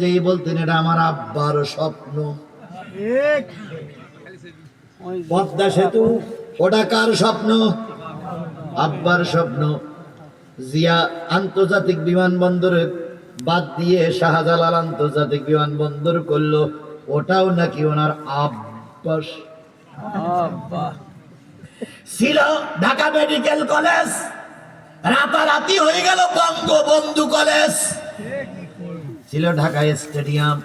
যেই বলতেন, এটা আমার আব্বার স্বপ্ন। পদ্মা সেতু, ওটা কার স্বপ্ন? আব্বার স্বপ্ন। জিয়া আন্তর্জাতিক বিমানবন্দরে বাদ দিয়ে শাহজালাল আন্তর্জাতিক বিমানবন্দর করল। ওটাও নাকি ওনার আব্বাস ছিল ঢাকা মেডিকেল কলেজ, রাতারাতি হয়ে গেল বঙ্গবন্ধু কলেজ। ছিল ঢাকা স্টেডিয়াম।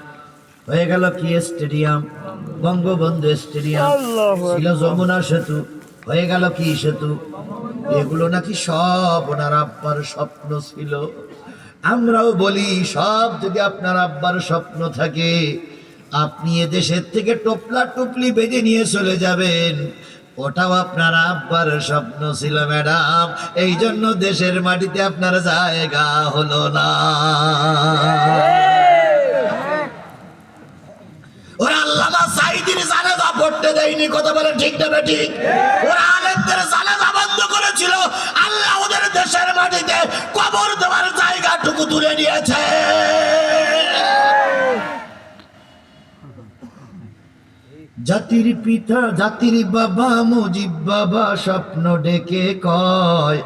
হয়ে গেল কি স্টেডিয়াম? বঙ্গবন্ধু স্টেডিয়াম। ছিল যমুনা সেতু। হয়ে গেল কি সেতু? এগুলো নাকি সব ওনার আব্বার স্বপ্ন ছিল। আমরাও বলি সব যদি আপনার আব্বার স্বপ্ন থাকে আপনি এদেশের থেকে টোপলা টুপলি বেঁধে নিয়ে চলে যাবেন। ওটাও আপনার আব্বার স্বপ্ন ছিল ম্যাডাম। এই জন্য দেশের মাটিতে আপনার জায়গা হলো না। ওরা আল্লামা সাইদিন জানাজা পড়তে দেয়নি কথা বলে ঠিক না ঠিক। ওরা আলেমদের জানাজা বন্ধ করেছিল আল্লাহ ওদের দেশের মাটিতে কবর দেওয়ার জায়গাটুকু তুলে নিয়েছে। জাতির পিতা, জাতির বাবা, মুজিব বাবা স্বপ্ন ডেকে কয়,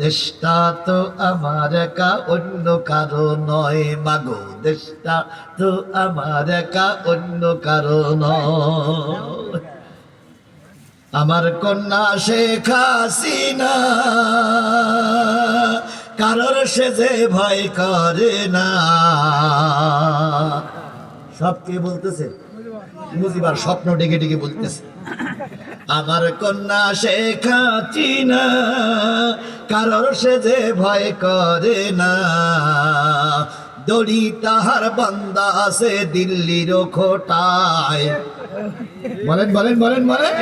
দেশটা তো আমার একা, অন্য কারও নয়। মাগো, দেশটা তো আমার একা, অন্য কারও নয়। আমার কন্যা শেখ হাসিনা, কারোর সে যে ভয় করে না। সবকে বলতেছে? মুজিবার স্বপ্ন ডেকে ডেকে বলতেছে আমার কন্যা শেখ হাসিনা কারোর সে যে ভয় করে না। দড়ি তাহার বান্দা আছে দিল্লির খোটায়। বলেন বলেন বলেন বলেন।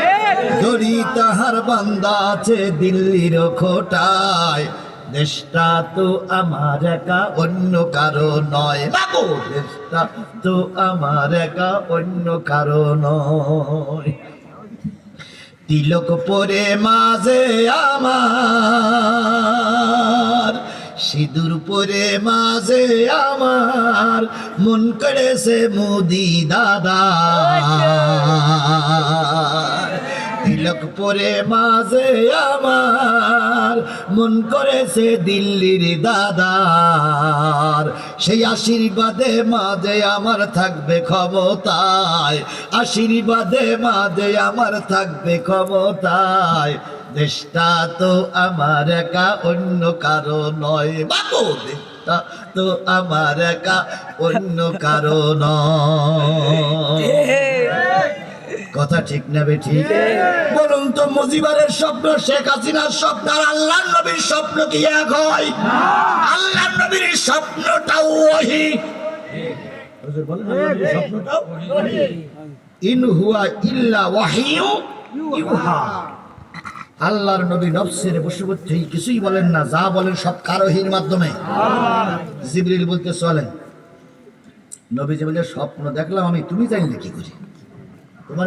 দড়ি তাহার বান্দা আছে দিল্লির খোটায়। দেশটা তো আমার একা, অন্য কারও নয়। বাবু দেশটা তো আমার একা, অন্য কারও নয়। তিলক পরে মাঝে আমার, সিঁদুর পরে মাঝে আমার, মন করেছে মোদি দাদা। তিলক মাঝে আমার মন করেছে দিল্লির দাদার। সেই আশীর্বাদে মাঝে আমার থাকবে ক্ষমতায়। আশীর্বাদে মাঝে আমার থাকবে ক্ষমতায়। দেশটা তো আমার একা, অন্য কারও নয়। বাবু দেশটা তো আমার একা, অন্য কারও নয়। কথা ঠিক না ঠিক? বলুন তো মুজিবারের স্বপ্ন শেখ হাসিনার স্বপ্ন আর আল্লাহ নবীর স্বপ্ন কি এক হয়? আল্লাহ নবীর স্বপ্নটাও ওহি। স্বপ্নটাও ইন হুয়া ইল্লা ওয়াহিয়ু ইউহা। আল্লাহর নবী নফসের বশবর্তী কিছুই বলেন না যা বলেন সব কারোহির মাধ্যমে। জিবরিল বলতে চলেন নবী যে বলে স্বপ্ন দেখলাম আমি তুমি জানলে কি করি?